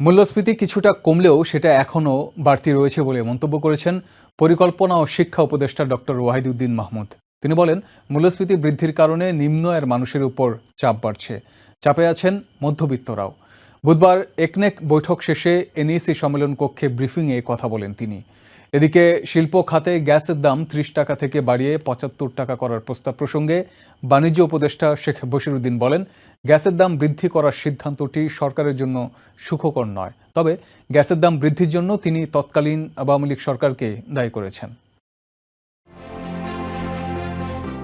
মূল্যস্ফীতি কিছুটা কমলেও সেটা এখনও বাড়তি রয়েছে বলে মন্তব্য করেছেন পরিকল্পনা ও শিক্ষা উপদেষ্টা ডক্টর ওয়াহিদুদ্দিন মাহমুদ। তিনি বলেন, মূল্যস্ফীতি বৃদ্ধির কারণে নিম্ন আয়ের মানুষের উপর চাপ বাড়ছে। চাপে আছেন মধ্যবিত্তরাও। বুধবার একনেক বৈঠক শেষে এনইসি সম্মেলন কক্ষে ব্রিফিংয়ে কথা বলেন তিনি। এদিকে শিল্প খাতে গ্যাসের দাম ত্রিশ টাকা থেকে বাড়িয়ে পঁচাত্তর টাকা করার প্রস্তাব প্রসঙ্গে বাণিজ্য উপদেষ্টা শেখ বশিরুদ্দিন বলেন, গ্যাসের দাম বৃদ্ধি করার সিদ্ধান্তটি সরকারের জন্য সুখকর নয়। তবে গ্যাসের দাম বৃদ্ধির জন্য তিনি তৎকালীন আওয়ামী লীগ সরকারকে দায়ী করেছেন।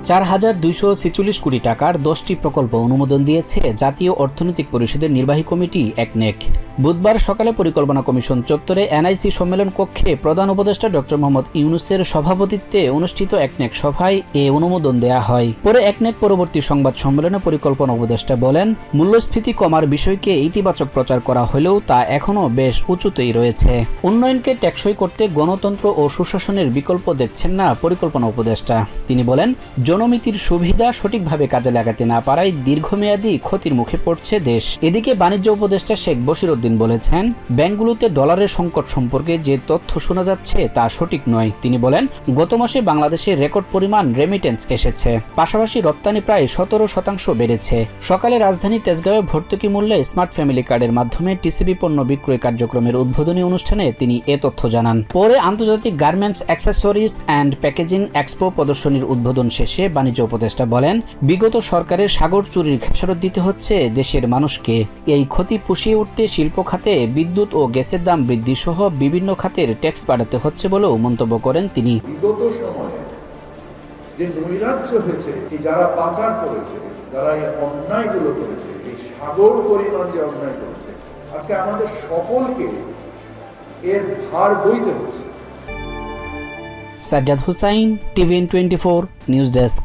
চার হাজার দুইশো ছেচল্লিশ কোটি টাকার দশটি প্রকল্প অনুমোদন দিয়েছে জাতীয় অর্থনৈতিক পরিষদের নির্বাহী কমিটি একনেক বুধবার সকালে পরিকল্পনা কমিশন চত্বরে এনআইসি সম্মেলন কক্ষে প্রধান উপদেষ্টা ডক্টর মোহাম্মদ ইউনুসের সভাপতিত্বে অনুষ্ঠিত একনেক সভায় এ অনুমোদন দেয়া হয়। পরে একনেক পরবর্তী সংবাদ সম্মেলনে পরিকল্পনা উপদেষ্টা বলেন, মূল্যস্ফীতি কমার বিষয়কে ইতিবাচক প্রচার করা হলেও তা এখনও বেশ উঁচুতেই রয়েছে। উন্নয়নকে টেকসই করতে গণতন্ত্র ও সুশাসনের বিকল্প দেখছেন না পরিকল্পনা উপদেষ্টা। তিনি বলেন, জনমিতির সুবিধা সঠিকভাবে কাজে লাগাতে না পারায় দীর্ঘমেয়াদী ক্ষতির মুখে পড়ছে দেশ। এদিকে বাণিজ্য উপদেষ্টা শেখ বশিরউদ্দিন বলেছেন, ব্যাংকগুলোতে ডলারের সংকট সম্পর্কে যে তথ্য শোনা যাচ্ছে তা সঠিক নয়। তিনি বলেন, গত মাসে বাংলাদেশে রেকর্ড পরিমাণ রেমিটেন্স এসেছে। পাশাপাশি রপ্তানি প্রায় সতেরো শতাংশ বেড়েছে। সকালে রাজধানী তেজগাঁওয়ে ভর্তুকি মূল্যে স্মার্ট ফ্যামিলি কার্ডের মাধ্যমে টিসিবি পণ্য বিক্রয় কার্যক্রমের উদ্বোধনী অনুষ্ঠানে তিনি এ তথ্য জানান। পরে আন্তর্জাতিক garments accessories and packaging expo প্রদর্শনীর উদ্বোধন শেষে বাণিজ্য উপদেষ্টা বলেন, বিগত সরকারের সাগর চুরির খেসারত দিতে হচ্ছে দেশের মানুষকে। এই ক্ষতি পুষিয়ে উঠতে শিল্প খাতে বিদ্যুৎ ও গ্যাসের দাম বৃদ্ধি সহ বিভিন্ন খাতের ট্যাক্স বাড়াতে হচ্ছে বলেও মন্তব্য করেন তিনি। বিগত সময়ে যে নৈরাজ্য হয়েছে যারা পাচার করেছে যারা এই অন্যায়গুলো করেছে এই সাগর পরিমাণ যে অন্যায় করেছে আজকে আমাদের সকলকে এর ভার বইতে হচ্ছে। Sajjad Hussain TVN twenty four news desk.